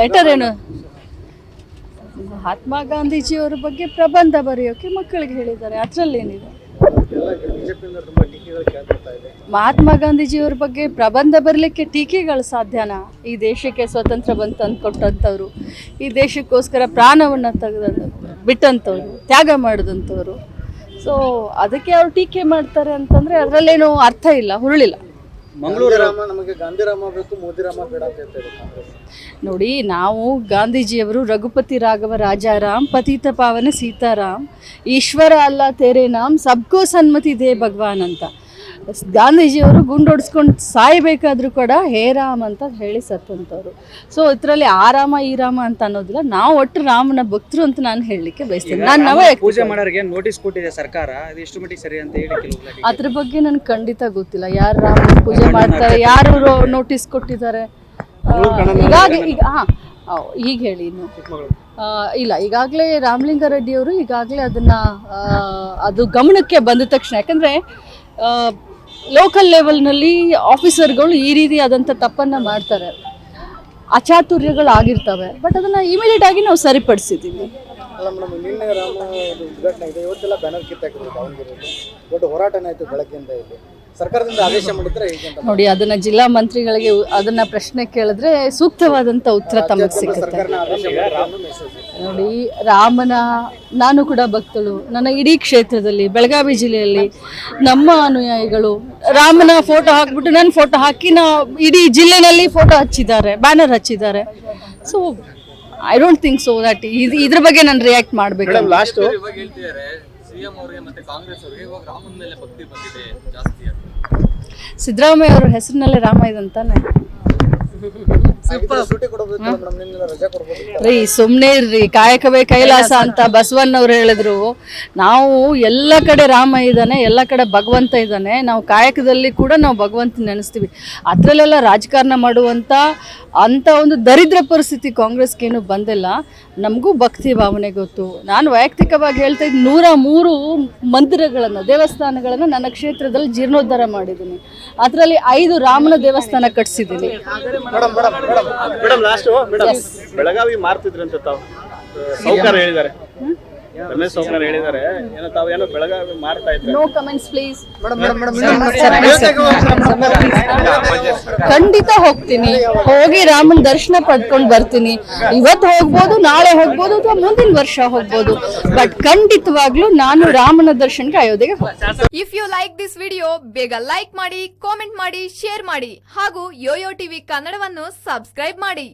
Letter ಏನು? ಮಹಾತ್ಮ ಗಾಂಧೀಜಿಯವರ ಬಗ್ಗೆ ಪ್ರಬಂಧ ಬರೆಯೋಕೆ ಮಕ್ಕಳಿಗೆ ಹೇಳಿದ್ದಾರೆ. ಅದರಲ್ಲೇನಿದೆ ಮಹಾತ್ಮ ಗಾಂಧೀಜಿಯವ್ರ ಬಗ್ಗೆ ಪ್ರಬಂಧ ಬರಲಿಕ್ಕೆ ಟೀಕೆಗಳು ಸಾಧ್ಯನಾ? ಈ ದೇಶಕ್ಕೆ ಸ್ವತಂತ್ರ ಬಂತು ಅಂದ್ಕೊಟ್ಟಂಥವ್ರು, ಈ ದೇಶಕ್ಕೋಸ್ಕರ ಪ್ರಾಣವನ್ನು ತೆಗೆದ ಬಿಟ್ಟಂಥವ್ರು, ತ್ಯಾಗ ಮಾಡಿದಂಥವ್ರು. ಸೊ ಅದಕ್ಕೆ ಅವ್ರು ಟೀಕೆ ಮಾಡ್ತಾರೆ ಅಂತಂದರೆ ಅದರಲ್ಲೇನು ಅರ್ಥ ಇಲ್ಲ, ಹುರುಳಿಲ್ಲ. ಮಂಗಳೂರಾಮ ನಮಗೆ ಗಾಂಧಿರಾಮ ಬೇಕು ಮೋದಿರಾಮ ಬೇಡ ಅಂತ ಹೇಳ್ತಾ ಕಾಂಗ್ರೆಸ್. ನೋಡಿ ನಾವು ಗಾಂಧೀಜಿಯವರು ರಘುಪತಿ ರಾಘವ ರಾಜಾರಾಮ್ ಪತಿತ ಪಾವನ ಸೀತಾರಾಮ್ ಈಶ್ವರ ಅಲ್ಲ ತೇರೆ ನಾಮ್ ಸಬ್ಕೋ ಸನ್ಮತಿ ದೇ ಭಗವಾನ್ ಅಂತ. ಗಾಂಧೀಜಿಯವರು ಗುಂಡೊಡ್ಸ್ಕೊಂಡು ಸಾಯ್ಬೇಕಾದ್ರೂ ಕೂಡ ಹೇ ರಾಮ್ ಅಂತ ಹೇಳಿ ಸತ್ತಂಥವ್ರು ಸೊ ಇದರಲ್ಲಿ ಆ ರಾಮ ಈ ರಾಮ ಅಂತ ಅನ್ನೋದಿಲ್ಲ. ನಾವು ಒಟ್ಟು ರಾಮನ ಭಕ್ತರು ಅಂತ ನಾನು ಹೇಳಲಿಕ್ಕೆ ಬಯಸ್ತೇನೆ. ನಾನು ನಾವೇ ಪೂಜೆ ಮಾಡೋರಿಗೆ ನೋಟಿಸ್ ಕೊಟ್ಟಿದೆ ಸರ್ಕಾರ. ಎಷ್ಟು ಮಟ್ಟಿಗೆ ಸರಿ ಅಂತ ಹೇಳಿ ಅದ್ರ ಬಗ್ಗೆ ನನಗೆ ಖಂಡಿತ ಗೊತ್ತಿಲ್ಲ. ಯಾರು ರಾಮ ಪೂಜೆ ಮಾಡ್ತಾರೆ ಯಾರು ನೋಟಿಸ್ ಕೊಟ್ಟಿದ್ದಾರೆ? ಹೀಗಾಗಿ ಈಗ ಹಾಂ ಈಗ ಹೇಳಿ ಇನ್ನು. ಇಲ್ಲ ಈಗಾಗಲೇ ರಾಮಲಿಂಗಾರೆಡ್ಡಿಯವರು ಈಗಾಗಲೇ ಅದನ್ನು ಅದು ಗಮನಕ್ಕೆ ಬಂದ ತಕ್ಷಣ. ಯಾಕಂದರೆ ಲೋಕಲ್ ಲೆವೆಲ್ನಲ್ಲಿ ಆಫೀಸರ್ಗಳು ಈ ರೀತಿಯಾದಂಥ ತಪ್ಪನ್ನು ಮಾಡ್ತಾರೆ. ಅಚಾತುರ್ಯಗಳು ಆಗಿರ್ತವೆ ಬಟ್ ಅದನ್ನು ಇಮಿಡಿಯೇಟ್ ಆಗಿ ನಾವು ಸರಿಪಡಿಸಿದ್ದೀವಿ. ಅಲ್ಲ ಮೇಡಮ್, ನಿನ್ನೆ ರಾಮ ಉದ್ಘಾಟನೆ ಇದೆ. ಇವತ್ತೆಲ್ಲ ಬ್ಯಾನರ್ ಕಿತ್ತಾಕಿದ್ರು ದಾವಣಗೆರೆಯಲ್ಲಿ. ದೊಡ್ಡ ಹೋರಾಟನೇ ಆಯಿತು ಬೆಳಗ್ಗೆಯಿಂದ ಇಲ್ಲಿ. ಸರ್ಕಾರದಿಂದ ಆದೇಶ ಮಾಡಿದ್ರೆ ನೋಡಿ ಅದನ್ನ ಜಿಲ್ಲಾ ಮಂತ್ರಿಗಳಿಗೆ ಅದನ್ನ ಪ್ರಶ್ನೆ ಕೇಳಿದ್ರೆ ಸೂಕ್ತವಾದಂತ ಉತ್ತರ ತಮಗೆ ಸಿಗುತ್ತೆ. ನೋಡಿ ರಾಮನ ನಾನು ಕೂಡ ಭಕ್ತಳು. ನನ್ನ ಇಡೀ ಕ್ಷೇತ್ರದಲ್ಲಿ ಬೆಳಗಾವಿ ಜಿಲ್ಲೆಯಲ್ಲಿ ನಮ್ಮ ಅನುಯಾಯಿಗಳು ರಾಮನ ಫೋಟೋ ಹಾಕ್ಬಿಟ್ಟು ನನ್ನ ಫೋಟೋ ಹಾಕಿ ನಾ ಇಡೀ ಜಿಲ್ಲೆನಲ್ಲಿ ಫೋಟೋ ಹಚ್ಚಿದ್ದಾರೆ ಬ್ಯಾನರ್ ಹಚ್ಚಿದ್ದಾರೆ. So I don't think so that ಇದು ಇದ್ರ ಬಗ್ಗೆ ನಾನು ರಿಯಾಕ್ಟ್ ಮಾಡಬೇಕು. ಲಾಸ್ಟ್ ಇವಾಗ ಹೇಳ್ತಿದ್ದಾರೆ ಸಿಎಂ ಅವರಿಗೆ ಮತ್ತೆ ಕಾಂಗ್ರೆಸ್ ಅವರಿಗೆ ಇವಾಗ ರಾಮನ ಮೇಲೆ ಭಕ್ತಿ ಬಂದಿದೆ ಜಾಸ್ತಿ ಸಿದ್ದರಾಮಯ್ಯ ಅವ್ರ ಹೆಸರಿನಲ್ಲೇ ರಾಮ ಇದಂತಾನೆ ರೀ ಸುಮ್ಮನೆ ಇರ್ರಿ ಕಾಯಕವೇ ಕೈಲಾಸ ಅಂತ ಬಸವಣ್ಣವ್ರು ಹೇಳಿದ್ರು. ನಾವು ಎಲ್ಲ ಕಡೆ ರಾಮ ಇದ್ದಾನೆ ಎಲ್ಲ ಕಡೆ ಭಗವಂತ ಇದ್ದಾನೆ. ನಾವು ಕಾಯಕದಲ್ಲಿ ಕೂಡ ನಾವು ಭಗವಂತ ನೆನೆಸ್ತೀವಿ. ಅದರಲ್ಲೆಲ್ಲ ರಾಜಕಾರಣ ಮಾಡುವಂಥ ಅಂಥ ಒಂದು ದರಿದ್ರ ಪರಿಸ್ಥಿತಿ ಕಾಂಗ್ರೆಸ್ಗೇನು ಬಂದಿಲ್ಲ. ನಮಗೂ ಭಕ್ತಿ ಭಾವನೆ ಗೊತ್ತು. ನಾನು ವೈಯಕ್ತಿಕವಾಗಿ ಹೇಳ್ತಾ ಇದ್ದು ನೂರ ಮೂರು ಮಂದಿರಗಳನ್ನು ದೇವಸ್ಥಾನಗಳನ್ನು ನನ್ನ ಕ್ಷೇತ್ರದಲ್ಲಿ ಜೀರ್ಣೋದ್ಧಾರ ಮಾಡಿದ್ದೀನಿ. ಅದರಲ್ಲಿ ಐದು ರಾಮನ ದೇವಸ್ಥಾನ ಕಟ್ಟಿಸಿದ್ದೀನಿ ಮೇಡಮ್ ಲಾಸ್ಟ್ ಮೇಡಮ್ ಬೆಳಗಾವಿ ಮಾರ್ತಿದ್ರಂತೆ ತಾವು. ಸೌಕರ್ ಹೇಳಿದ್ದಾರೆ. ರಮೇಶ್ ಸೌಕರ್ ಹೇಳಿದ್ದಾರೆ ಏನೋ ತಾವು ಏನೋ ಬೆಳಗಾವಿ ಮಾರ್ತಾ ಇದ್ರೆ ನೋ ಕಮೆಂಟ್ಸ್ ಪ್ಲೀಸ್ ಖಂಡಿತ ಹೋಗ್ತೀನಿ ಹೋಗಿ ರಾಮನ ದರ್ಶನ ಪಡ್ಕೊಂಡು ಬರ್ತೀನಿ ಇವತ್ತು ಹೋಗ್ಬೋದು ನಾಳೆ ಹೋಗ್ಬೋದು ಅಥವಾ ಮುಂದಿನ ವರ್ಷ ಹೋಗ್ಬೋದು ಬಟ್ ಖಂಡಿತವಾಗ್ಲೂ ನಾನು ರಾಮನ ದರ್ಶನಕ್ಕೆ ಅಯೋಧ್ಯೆಗೆ if you like this video ಬೇಗ ಲೈಕ್ ಮಾಡಿ ಕಾಮೆಂಟ್ ಮಾಡಿ ಶೇರ್ ಮಾಡಿ ಹಾಗೂ ಯೋಯೋ ಟಿವಿ ಕನ್ನಡವನ್ನು ಸಬ್ಸ್ಕ್ರೈಬ್ ಮಾಡಿ